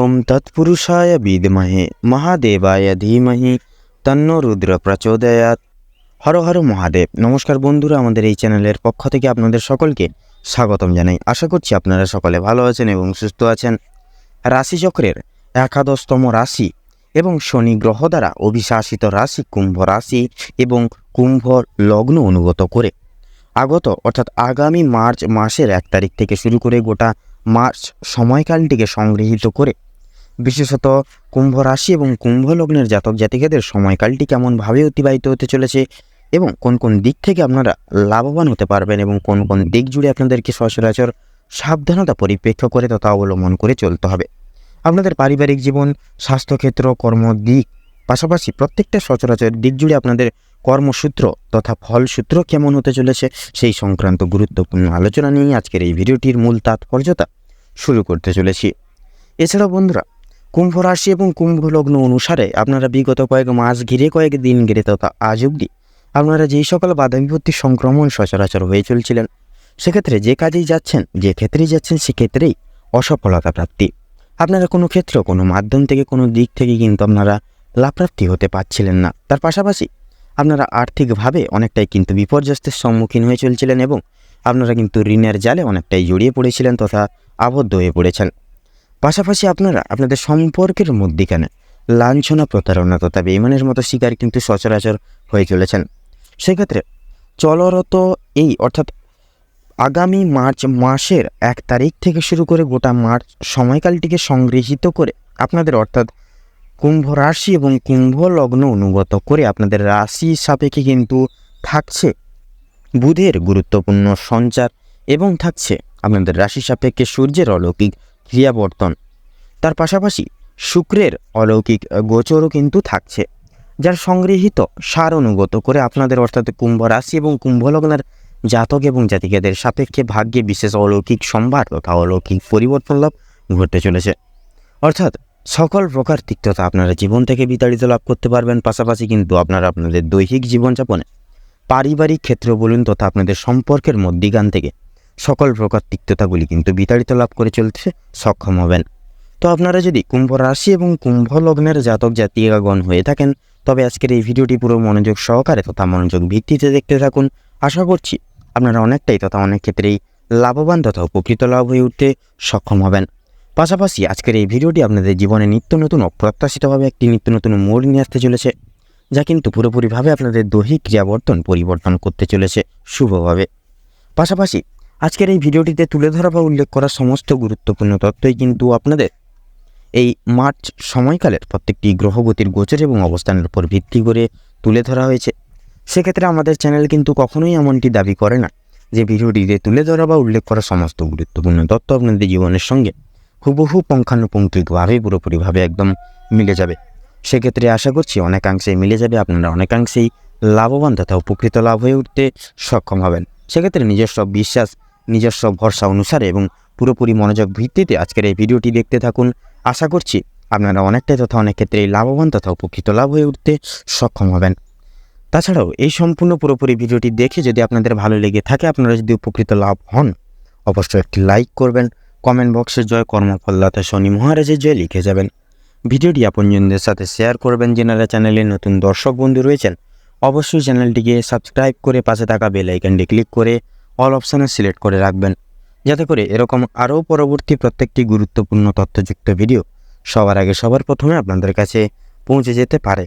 ওম তৎপুরুষায় বিদমহে মহাদেবায় ধীমহি তন্ন রুদ্র প্রচোদয়াত হর হর মহাদেব নমস্কার বন্ধুরা, আমাদের এই চ্যানেলের পক্ষ থেকে আপনাদের সকলকে স্বাগতম জানাই। আশা করছি আপনারা সকলে ভালো আছেন এবং সুস্থ আছেন। রাশিচক্রের একাদশতম রাশি এবং শনি গ্রহ দ্বারা অভিশাসিত রাশি কুম্ভ রাশি এবং কুম্ভ লগ্ন অনুগত করে। আগত অর্থাৎ আগামী মার্চ মাসের এক তারিখ থেকে শুরু করে গোটা মার্চ সময়কালটিকে সংগৃহীত করে। বিশেষত কুম্ভ রাশি এবং কুম্ভ লগ্নের জাতক জাতিকাদের সময়কালটি কেমনভাবে অতিবাহিত হতে চলেছে এবং কোন কোন দিক থেকে আপনারা লাভবান হতে পারবেন এবং কোন কোন দিক জুড়ে আপনাদেরকে সচরাচর সাবধানতা পরিপ্রেক্ষ করে তথা অবলম্বন করে চলতে হবে। আপনাদের পারিবারিক জীবন, স্বাস্থ্যক্ষেত্র, কর্ম দিক, পাশাপাশি প্রত্যেকটা সচরাচর দিক জুড়ে আপনাদের কর্মসূত্র তথা ফলসূত্র কেমন হতে চলেছে সেই সংক্রান্ত গুরুত্বপূর্ণ আলোচনা নিয়ে আজকের এই ভিডিওটির মূল তাৎপর্যতা শুরু করতে চলেছি। এছাড়াও বন্ধুরা কুম্ভ রাশি এবং কুম্ভ লগ্ন অনুসারে আপনারা বিগত কয়েক মাস ঘিরে কয়েক দিন ঘিরে তথা আজ অবধি আপনারা যেই সকল বাধা বিপত্তি সংক্রমণ সচরাচর হয়ে চলছিলেন, সেক্ষেত্রে যে কাজেই যাচ্ছেন, যে ক্ষেত্রেই যাচ্ছেন, সেক্ষেত্রেই অসফলতা প্রাপ্তি। আপনারা কোনো ক্ষেত্র, কোনো মাধ্যম থেকে, কোনো দিক থেকে কিন্তু আপনারা লাভপ্রাপ্তি হতে পারছিলেন না। তার পাশাপাশি আপনারা আর্থিকভাবে অনেকটাই কিন্তু বিপর্যস্তের সম্মুখীন হয়ে চলছিলেন এবং আপনারা কিন্তু ঋণের জালে অনেকটাই জড়িয়ে পড়েছিলেন তথা আবদ্ধ হয়ে পড়েছেন। পাশাপাশি আপনারা আপনাদের সম্পর্কের মধ্যিখানে লাঞ্ছনা প্রতারণা তথা বেইমানের মতো শিকার কিন্তু সচরাচর হয়ে চলেছেন। সেক্ষেত্রে চলরত এই অর্থাৎ আগামী মার্চ মাসের এক তারিখ থেকে শুরু করে গোটা মার্চ সময়কালটিকে সংগৃহীত করে আপনাদের অর্থাৎ কুম্ভ রাশি এবং কুম্ভ লগ্ন অনুগত করে আপনাদের রাশি সাপেক্ষে কিন্তু থাকছে বুধের গুরুত্বপূর্ণ সঞ্চার এবং থাকছে আপনাদের রাশি সাপেক্ষে সূর্যের অলৌকিক ক্রিয়াবর্তন। তার পাশাপাশি শুক্রের অলৌকিক গোচরও কিন্তু থাকছে, যার সংগৃহীত সার অনুগত করে আপনাদের অর্থাৎ কুম্ভ রাশি এবং কুম্ভ লগ্নের জাতক এবং জাতিকাদের সাপেক্ষে ভাগ্যে বিশেষ অলৌকিক সম্ভার তথা অলৌকিক পরিবর্তন লাভ ঘটতে চলেছে। অর্থাৎ সকল প্রকার তিক্ততা আপনারা জীবন থেকে বিতাড়িত লাভ করতে পারবেন, পাশাপাশি কিন্তু আপনারা আপনাদের দৈহিক জীবনযাপনে পারিবারিক ক্ষেত্র বলুন তথা আপনাদের সম্পর্কের মধ্যিখান থেকে সকল প্রকার তিক্ততাগুলি কিন্তু বিতাড়িত লাভ করে চলতে সক্ষম হবেন। তো আপনারা যদি কুম্ভ রাশি এবং কুম্ভ লগ্নের জাতক জাতিকাগণ হয়ে থাকেন, তবে আজকের এই ভিডিওটি পুরো মনোযোগ সহকারে তথা মনোযোগ ভিত্তিতে দেখতে থাকুন। আশা করছি আপনারা অনেকটাই তথা অনেক ক্ষেত্রেই লাভবান তথা উপকৃত লাভ হয়ে উঠতে সক্ষম হবেন। পাশাপাশি আজকের এই ভিডিওটি আপনাদের জীবনে নিত্য নতুন অপ্রত্যাশিতভাবে একটি নিত্য নতুন মোড় নিয়ে আসতে চলেছে, যা কিন্তু পুরোপুরিভাবে আপনাদের দৈহিক ক্রিয়াবর্তন পরিবর্তন করতে চলেছে শুভভাবে। পাশাপাশি আজকের এই ভিডিওটিতে তুলে ধরা বা উল্লেখ করা সমস্ত গুরুত্বপূর্ণ তথ্যই কিন্তু আপনাদের এই মার্চ সময়কালের প্রত্যেকটি গ্রহগতির গোচর এবং অবস্থানের উপর ভিত্তি করে তুলে ধরা হয়েছে। সেক্ষেত্রে আমাদের চ্যানেল কিন্তু কখনোই এমনটি দাবি করে না যে ভিডিওটিতে তুলে ধরা বা উল্লেখ করা সমস্ত গুরুত্বপূর্ণ তথ্য আপনাদের জীবনের সঙ্গে হুবহু পুঙ্খানুপুঙ্খিকভাবে পুরোপুরিভাবে একদম মিলে যাবে। সেক্ষেত্রে আশা করছি অনেকাংশেই মিলে যাবে, আপনারা অনেকাংশেই লাভবান তথা উপকৃত লাভ হয়ে উঠতে সক্ষম হবেন। সেক্ষেত্রে নিজস্ব বিশ্বাস নিজস্ব ভরসা অনুসারে এবং পুরোপুরি মনোযোগ ভিত্তিতে আজকের এই ভিডিওটি দেখতে থাকুন। আশা করছি আপনারা অনেকটাই তথা অনেক ক্ষেত্রেই লাভবান তথা উপকৃত লাভ হয়ে উঠতে সক্ষম হবেন। তাছাড়াও এই সম্পূর্ণ পুরোপুরি ভিডিওটি দেখে যদি আপনাদের ভালো লেগে থাকে, আপনারা যদি উপকৃত লাভ হন, অবশ্যই একটি লাইক করবেন, কমেন্ট বক্সে জয় কর্মফলদাতা শনি মহারাজের জয় লিখে যাবেন। ভিডিওটি আপনজনদের সাথে শেয়ার করবেন, যেনারা চ্যানেলে নতুন দর্শক বন্ধু রয়েছেন, অবশ্যই চ্যানেলটিকে সাবস্ক্রাইব করে পাশে থাকা বেল আইকনটি ক্লিক করে অল অপশানে সিলেক্ট করে রাখবেন। যাতে করে এরকম আরও পরবর্তী প্রত্যেকটি গুরুত্বপূর্ণ তথ্যযুক্ত ভিডিও সবার আগে সবার প্রথমে আপনাদের কাছে পৌঁছে যেতে পারে।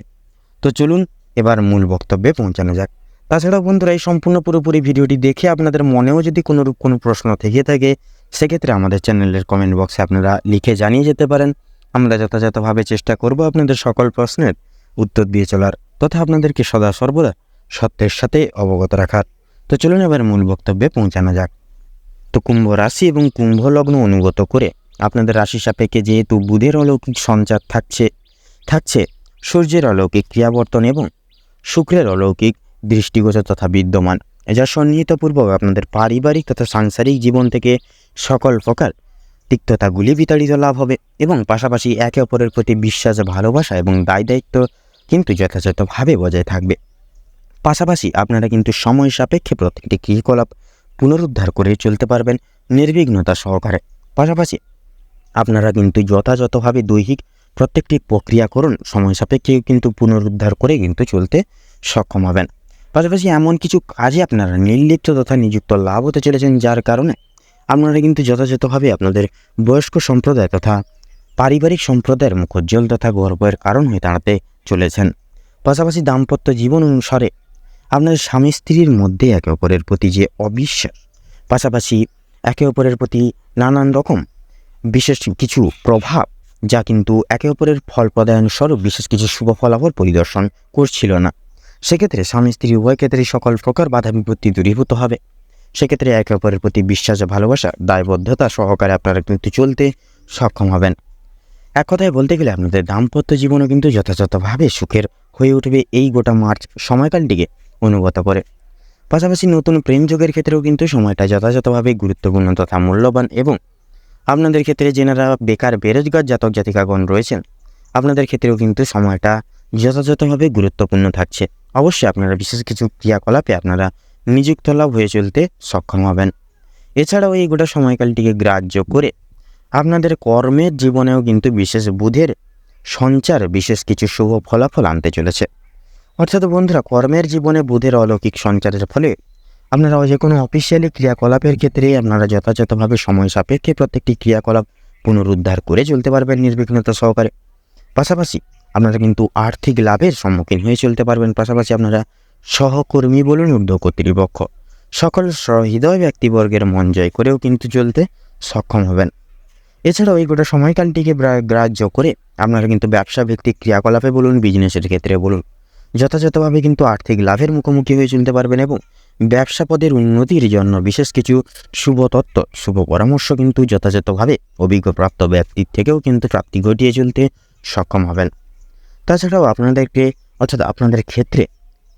তো চলুন এবার মূল বক্তব্যে পৌঁছানো যাক। তাছাড়াও বন্ধুরা, এই সম্পূর্ণ পুরোপুরি ভিডিওটি দেখে আপনাদের মনেও যদি কোনোরূপ কোনো প্রশ্ন থেকে থাকে, সেক্ষেত্রে আমাদের চ্যানেলের কমেন্ট বক্সে আপনারা লিখে জানিয়ে যেতে পারেন। আমরা যথাযথভাবে চেষ্টা করব আপনাদের সকল প্রশ্নের উত্তর দিয়ে চলার। তথা আপনাদেরকে সদা সর্বদা সত্যের সাথে অবগত রাখার। তো চলুন এবার মূল বক্তব্যে পৌঁছানো যাক। তো কুম্ভ রাশি এবং কুম্ভ লগ্ন অনুগত করে আপনাদের রাশি সাপেক্ষে যেহেতু বুধের অলৌকিক সঞ্চার থাকছে থাকছে সূর্যের অলৌকিক ক্রিয়াবর্তন এবং শুক্রের অলৌকিক দৃষ্টিগোচর তথা বিদ্যমান, যা সন্নিহিতপূর্বক আপনাদের পারিবারিক তথা সাংসারিক জীবন থেকে সকল প্রকার তিক্ততাগুলি বিতাড়িত লাভ হবে এবং পাশাপাশি একে অপরের প্রতি বিশ্বাস ভালোবাসা এবং দায় দায়িত্ব কিন্তু যথাযথভাবে বজায় থাকবে। পাশাপাশি আপনারা কিন্তু সময় সাপেক্ষে প্রত্যেকটি ক্রিয়াকলাপ পুনরুদ্ধার করে চলতে পারবেন নির্বিঘ্নতা সহকারে। পাশাপাশি আপনারা কিন্তু যথাযথভাবে দৈহিক প্রত্যেকটি প্রক্রিয়াকরণ সময় সাপেক্ষে কিন্তু পুনরুদ্ধার করে কিন্তু চলতে সক্ষম হবেন। পাশাপাশি এমন কিছু কাজে আপনারা নির্লিপ্ত তথা নিযুক্ত লাভ হতে চলেছেন, যার কারণে আপনারা কিন্তু যথাযথভাবে আপনাদের বয়স্ক সম্প্রদায় তথা পারিবারিক সম্প্রদায়ের মুখোজ্জ্বল তথা গর্বের কারণ হয়ে দাঁড়াতে চলেছেন। পাশাপাশি দাম্পত্য জীবন অনুসারে আপনাদের স্বামী স্ত্রীর মধ্যে একে অপরের প্রতি যে অবিশ্বাস, পাশাপাশি একে অপরের প্রতি নানান রকম বিশেষ কিছু প্রভাব, যা কিন্তু একে অপরের ফল প্রদায়ন স্বরূপ বিশেষ কিছু শুভ ফলাফল পরিদর্শন করছিল না। সেক্ষেত্রে স্বামী স্ত্রী উভয় ক্ষেত্রেই সকল প্রকার বাধা বিপত্তি দূরীভূত হবে। সেক্ষেত্রে একে অপরের প্রতি বিশ্বাস, ভালোবাসা, দায়বদ্ধতা সহকারে আপনারা কিন্তু চলতে সক্ষম হবেন। এক কথায় বলতে গেলে আপনাদের দাম্পত্য জীবনও কিন্তু যথাযথভাবে সুখের হয়ে উঠবে এই গোটা মার্চ সময়কালটিকে। অনুগত করে। পাশাপাশি নতুন প্রেম যোগের ক্ষেত্রেও কিন্তু সময়টা যথাযথভাবে গুরুত্বপূর্ণ তথা মূল্যবান এবং আপনাদের ক্ষেত্রে যেনারা বেকার, বেরোজগার জাতক জাতিকাগণ রয়েছেন, আপনাদের ক্ষেত্রেও কিন্তু সময়টা যথাযথভাবে গুরুত্বপূর্ণ থাকছে। অবশ্যই আপনারা বিশেষ কিছু ক্রিয়াকলাপে আপনারা নিযুক্ত লাভ হয়ে চলতে সক্ষম হবেন। এছাড়াও এই গোটা সময়কালটিকে গ্রাহ্য করে আপনাদের কর্মের জীবনেও কিন্তু বিশেষ বুধের সঞ্চার বিশেষ কিছু শুভ ফলাফল আনতে চলেছে। অর্থাৎ বন্ধুরা, কর্মের জীবনে বুধের অলৌকিক সঞ্চারের ফলে আপনারা যে কোনো অফিসিয়ালি ক্রিয়াকলাপের ক্ষেত্রে আপনারা যথাযথভাবে সময় সাপেক্ষে প্রত্যেকটি ক্রিয়াকলাপ পুনরুদ্ধার করে চলতে পারবেন নির্বিঘ্নতা সহকারে। পাশাপাশি আপনারা কিন্তু আর্থিক লাভের সম্মুখীন হয়ে চলতে পারবেন। পাশাপাশি আপনারা সহকর্মী বলুন, উদ্যোগ কর্তৃপক্ষ, সকল সহৃদয় ব্যক্তিবর্গের মন জয় করেও কিন্তু চলতে সক্ষম হবেন। এছাড়াও এই গোটা সময়কালটিকে গ্রাহ্য করে আপনারা কিন্তু ব্যবসা ভিত্তিক ক্রিয়াকলাপে বলুন বিজনেসের ক্ষেত্রে বলুন যথাযথভাবে কিন্তু আর্থিক লাভের মুখোমুখি হয়ে চলতে পারবেন এবং ব্যবসা পদের উন্নতির জন্য বিশেষ কিছু শুভ তত্ত্ব, শুভ পরামর্শ কিন্তু যথাযথভাবে অভিজ্ঞপ্রাপ্ত ব্যক্তির থেকেও কিন্তু প্রাপ্তি ঘটিয়ে চলতে সক্ষম হবেন। তাছাড়াও আপনাদেরকে, অর্থাৎ আপনাদের ক্ষেত্রে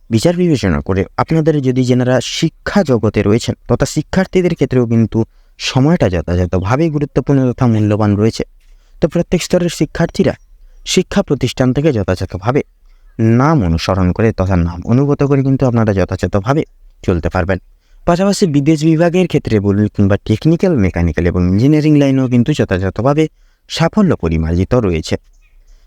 বিচার বিবেচনা করে আপনাদের যদি যেনারা শিক্ষা জগতে রয়েছেন তথা শিক্ষার্থীদের ক্ষেত্রেও কিন্তু সময়টা যথাযথভাবে গুরুত্বপূর্ণ তথা মূল্যবান রয়েছে। তো প্রত্যেক স্তরের শিক্ষার্থীরা শিক্ষা প্রতিষ্ঠান থেকে যথাযথভাবে নাম অনুসরণ করে তথা নাম অনুগত করে কিন্তু আপনারা যথাযথভাবে চলতে পারবেন। পাশাপাশি বিদেশ বিভাগের ক্ষেত্রে বলুন কিংবা টেকনিক্যাল মেকানিক্যাল এবং ইঞ্জিনিয়ারিং লাইনেও কিন্তু যথাযথভাবে সাফল্য পরিমার্জিত রয়েছে।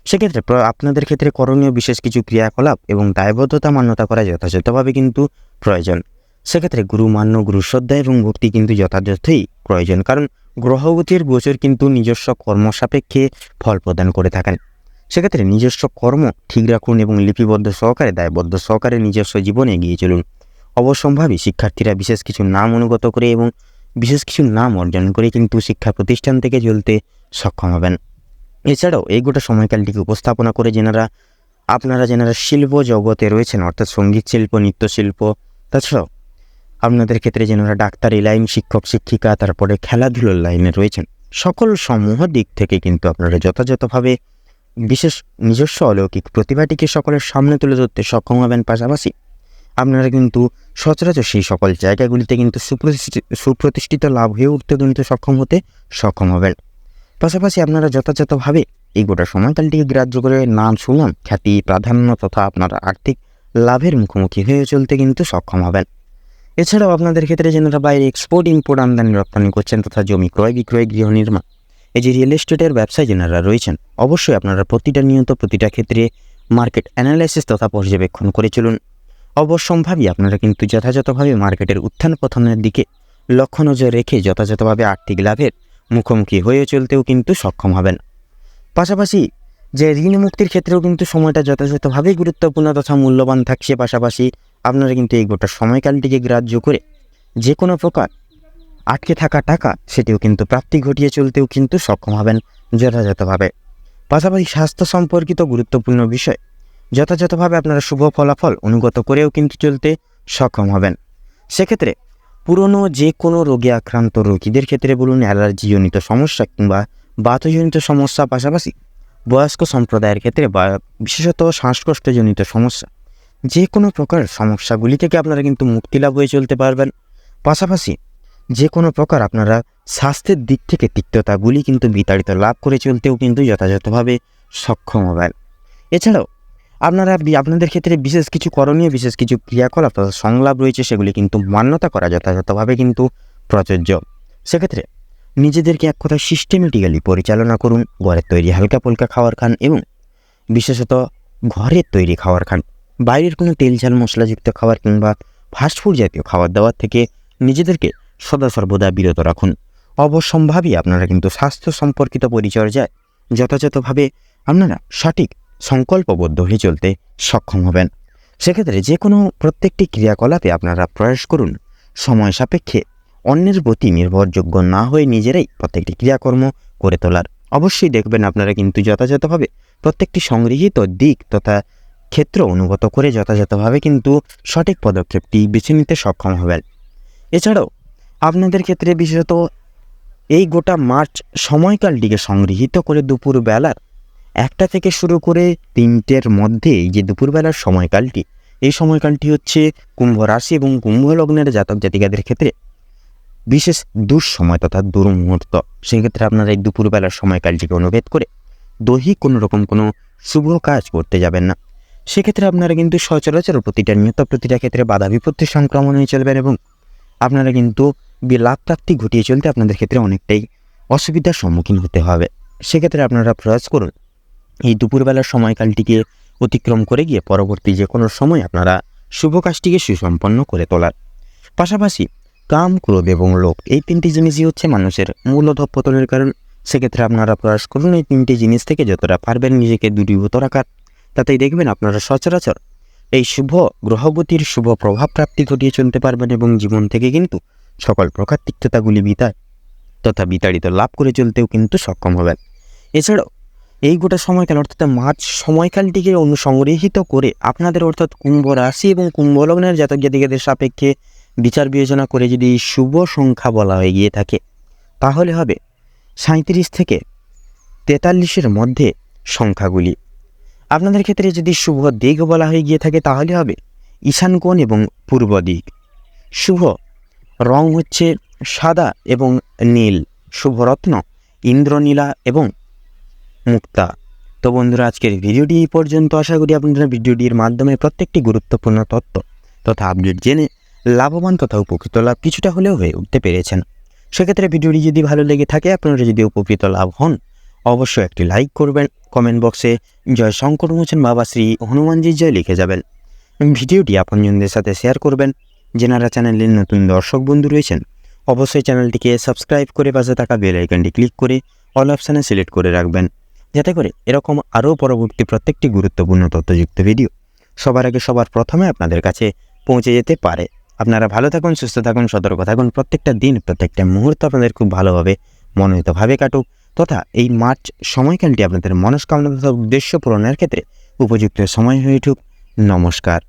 সেক্ষেত্রে আপনাদের ক্ষেত্রে করণীয় বিশেষ কিছু ক্রিয়াকলাপ এবং দায়বদ্ধতা মান্যতা করা যথাযথভাবে কিন্তু প্রয়োজন। সেক্ষেত্রে গুরু মান্য, গুরু শ্রদ্ধা এবং ভক্তি কিন্তু যথাযথই প্রয়োজন। কারণ গ্রহগতির গোচর কিন্তু নিজস্ব কর্ম সাপেক্ষে ফল প্রদান করে থাকেন। সেক্ষেত্রে নিজস্ব কর্ম ঠিক রাখুন এবং লিপিবদ্ধ সহকারে, দায়বদ্ধ সহকারে নিজস্ব জীবনে এগিয়ে চলুন। অবশ্যম্ভাবী শিক্ষার্থীরা বিশেষ কিছু নাম অনুগত করে এবং বিশেষ কিছু নাম অর্জন করে কিন্তু শিক্ষা প্রতিষ্ঠান থেকে চলতে সক্ষম হবেন। এছাড়াও এই গোটা সময়কালটিকে উপস্থাপনা করে যেনারা, আপনারা যেনারা শিল্প জগতে রয়েছেন, অর্থাৎ সংগীত শিল্প নৃত্যশিল্প তাছাড়াও আপনাদের ক্ষেত্রে যেনারা ডাক্তারি লাইন শিক্ষক, শিক্ষিকা, তারপরে খেলাধুলোর লাইনে রয়েছেন, সকল সমূহ দিক থেকে কিন্তু আপনারা যথাযথভাবে বিশেষ নিজস্ব অলৌকিক প্রতিভাটিকে সকলের সামনে তুলে ধরতে সক্ষম হবেন পাশাপাশি আপনারা কিন্তু সচরাচর সেই সকল জায়গাগুলিতে কিন্তু সুপ্রতিষ্ঠিত সুপ্রতিষ্ঠিত লাভ হয়ে উঠতে কিন্তু সক্ষম হতে সক্ষম হবেন। পাশাপাশি আপনারা যথাযথভাবে এই গোটা সময়কালটিকে গ্রাহ্য করে নাম সুনাম খ্যাতি, প্রাধান্য তথা আপনারা আর্থিক লাভের মুখোমুখি হয়ে চলতে কিন্তু সক্ষম হবেন। এছাড়াও আপনাদের ক্ষেত্রে যেনারা বাইরে এক্সপোর্ট ইম্পোর্ট আমদানি রপ্তানি করছেন তথা জমি ক্রয় বিক্রয় গৃহ নির্মাণ এই যে রিয়েল এস্টেটের ব্যবসায় যেনারা রয়েছেন, অবশ্যই আপনারা প্রতিটা নিয়ত, প্রতিটা ক্ষেত্রে মার্কেট অ্যানালাইসিস তথা পর্যবেক্ষণ করে চলুন। অবশ্যম্ভাবী আপনারা কিন্তু যথাযথভাবে মার্কেটের উত্থান পতনের দিকে লক্ষ্য নজর রেখে যথাযথভাবে আর্থিক লাভের মুখোমুখি হয়ে চলতেও কিন্তু সক্ষম হবেন। পাশাপাশি যে ঋণ মুক্তির ক্ষেত্রেও কিন্তু সময়টা যথাযথভাবেই গুরুত্বপূর্ণ তথা মূল্যবান থাকছে, পাশাপাশি আপনারা কিন্তু এই গোটা সময়কালটিকে গ্রাহ্য করে যে কোনো প্রকার আটকে থাকা টাকা সেটিও কিন্তু প্রাপ্তি ঘটিয়ে চলতেও কিন্তু সক্ষম হবেন যথাযথভাবে। পাশাপাশি স্বাস্থ্য সম্পর্কিত গুরুত্বপূর্ণ বিষয়, যথাযথভাবে আপনারা শুভ ফলাফল অনুগত করেও কিন্তু চলতে সক্ষম হবেন। সেক্ষেত্রে পুরনো যে কোনো রোগে আক্রান্ত রোগীদের ক্ষেত্রে বলুন অ্যালার্জিজনিত সমস্যা কিংবা বাতজনিত সমস্যা, পাশাপাশি বয়স্ক সম্প্রদায়ের ক্ষেত্রে বা বিশেষত শ্বাসকষ্টজনিত সমস্যা যে কোনো প্রকার সমস্যাগুলি থেকে আপনারা কিন্তু মুক্তি লাভ হয়ে চলতে পারবেন। পাশাপাশি যে কোনো প্রকার আপনারা স্বাস্থ্যের দিক থেকে তিক্ততাগুলি কিন্তু বিতাড়িত লাভ করে চলতেও কিন্তু যথাযথভাবে সক্ষম হবেন। এছাড়াও, আপনারা আপনাদের ক্ষেত্রে বিশেষ কিছু করণীয়, বিশেষ কিছু ক্রিয়াকলাপ সংলাপ রয়েছে, সেগুলি কিন্তু মান্যতা করা যথাযথভাবে কিন্তু প্রযোজ্য। সেক্ষেত্রে নিজেদেরকে এক কথা সিস্টেমেটিক্যালি পরিচালনা করুন ঘরের তৈরি হালকা পলকা খাবার খান এবং বিশেষত ঘরের তৈরি খাবার খান। বাইরের কোনো তেল ঝাল মশলাযুক্ত খাবার কিংবা ফাস্টফুড জাতীয় খাবার দাবার থেকে নিজেদেরকে সদা সর্বদা বিরত রাখুন। অবশ্যম্ভাবী আপনারা কিন্তু স্বাস্থ্য সম্পর্কিত পরিচর্যায় যথাযথভাবে আপনারা সঠিক সংকল্পবদ্ধ হয়ে চলতে সক্ষম হবেন। সেক্ষেত্রে যে কোনো প্রত্যেকটি ক্রিয়াকলাপে আপনারা প্রয়াস করুন। সময় সাপেক্ষে অন্যের প্রতি নির্ভরযোগ্য না হয়ে নিজেরাই প্রত্যেকটি ক্রিয়াকর্ম করে তোলার। অবশ্যই দেখবেন আপনারা কিন্তু যথাযথভাবে প্রত্যেকটি সংগৃহীত দিক তথা ক্ষেত্র অনুগত করে যথাযথভাবে কিন্তু সঠিক পদক্ষেপটি বেছে নিতে সক্ষম হবেন। এছাড়াও আপনাদের ক্ষেত্রে বিশেষত এই গোটা মার্চ সময়কালটিকে সংগৃহীত করে দুপুর বেলার একটা থেকে শুরু করে তিনটের মধ্যে যে দুপুরবেলার সময়কালটি, এই সময়কালটি হচ্ছে কুম্ভ রাশি এবং কুম্ভ লগ্নের জাতক জাতিকাদের ক্ষেত্রে বিশেষ দুঃসময় তথা দুর্মুহূর্ত। সেক্ষেত্রে আপনারা এই দুপুরবেলার সময়কালটিকে অনুভেদ করে দৈহিক কোনো রকম কোনো শুভ কাজ করতে যাবেন না। সেক্ষেত্রে আপনারা কিন্তু সচরাচর প্রতিটা নিয়ত প্রতিটা ক্ষেত্রে বাধা বিপত্তি সংক্রমণ হয়ে চলবেন এবং আপনারা কিন্তু লাভ প্রাপ্তি ঘটিয়ে চলতে আপনাদের ক্ষেত্রে অনেকটাই অসুবিধার সম্মুখীন হতে হবে। সেক্ষেত্রে আপনারা প্রয়াস করুন। এই দুপুরবেলার সময়কালটিকে অতিক্রম করে গিয়ে পরবর্তী যে কোনো সময় আপনারা শুভ কাজটিকে সুসম্পন্ন করে তোলার। পাশাপাশি কাম, ক্রোধ এবং লোভ এই তিনটি জিনিসই হচ্ছে মানুষের মূল অধঃপতনের কারণ। সেক্ষেত্রে আপনারা প্রয়াস করুন এই তিনটি জিনিস থেকে যতটা পারবেন নিজেকে দূরীভূত রাখার। তাতেই দেখবেন আপনারা সচরাচর এই শুভ গ্রহবতীর শুভ প্রভাব প্রাপ্তি ঘটিয়ে চলতে পারবেন এবং জীবন থেকে কিন্তু সকল প্রকার তিক্ততাগুলি বিতায় তথা বিতাড়িত লাভ করে চলতেও কিন্তু সক্ষম হবেন। এছাড়াও, এই গোটা সময়কাল, অর্থাৎ মার্চ সময়কালটিকে অনুসংগৃহীত করে আপনাদের, অর্থাৎ কুম্ভ রাশি এবং কুম্ভ লগ্নের জাতক জাতিকাদের সাপেক্ষে বিচার বিবেচনা করে যদি শুভ সংখ্যা বলা হয়ে গিয়ে থাকে, তাহলে হবে সাঁত্রিশ থেকে তেতাল্লিশের মধ্যে সংখ্যাগুলি। আপনাদের ক্ষেত্রে যদি শুভ দিক বলা হয়ে গিয়ে থাকে, তাহলে হবে ঈশান কোণ এবং পূর্ব দিক। শুভ রং হচ্ছে সাদা এবং নীল। শুভরত্ন, ইন্দ্রনীলা এবং মুক্তা। তো বন্ধুরা, আজকের ভিডিওটি এই পর্যন্ত। আশা করি আপনারা ভিডিওটির মাধ্যমে প্রত্যেকটি গুরুত্বপূর্ণ তথ্য তথা আপডেট জেনে লাভবান তথা উপকৃত লাভ কিছুটা হলেও হয়ে উঠতে পেরেছেন। সেক্ষেত্রে ভিডিওটি যদি ভালো লেগে থাকে, আপনারা যদি উপকৃত লাভ হন, অবশ্যই একটি লাইক করবেন। কমেন্ট বক্সে জয় শঙ্কর মোচন বাবা শ্রী হনুমানজির জয় লিখে যাবেন। ভিডিওটি আপনজনদের সাথে শেয়ার করবেন। যেনারা চ্যানেলের নতুন দর্শক বন্ধু রয়েছেন, অবশ্যই চ্যানেলটিকে সাবস্ক্রাইব করে পাশে থাকা বেল আইকনটি ক্লিক করে অল অপশানে সিলেক্ট করে রাখবেন, যাতে করে এরকম আরও পরবর্তী প্রত্যেকটি গুরুত্বপূর্ণ তথ্যযুক্ত ভিডিও সবার আগে সবার প্রথমে আপনাদের কাছে পৌঁছে যেতে পারে। আপনারা ভালো থাকুন, সুস্থ থাকুন, সতর্ক থাকুন, প্রত্যেকটা দিন, প্রত্যেকটা মুহূর্ত আপনাদের খুব ভালোভাবে মনোনীতভাবে কাটুক তথা এই মার্চ সময়কালটি আপনাদের মনস্কামনা তথা উদ্দেশ্য পূরণের ক্ষেত্রে উপযুক্ত সময় হয়ে উঠুক। নমস্কার।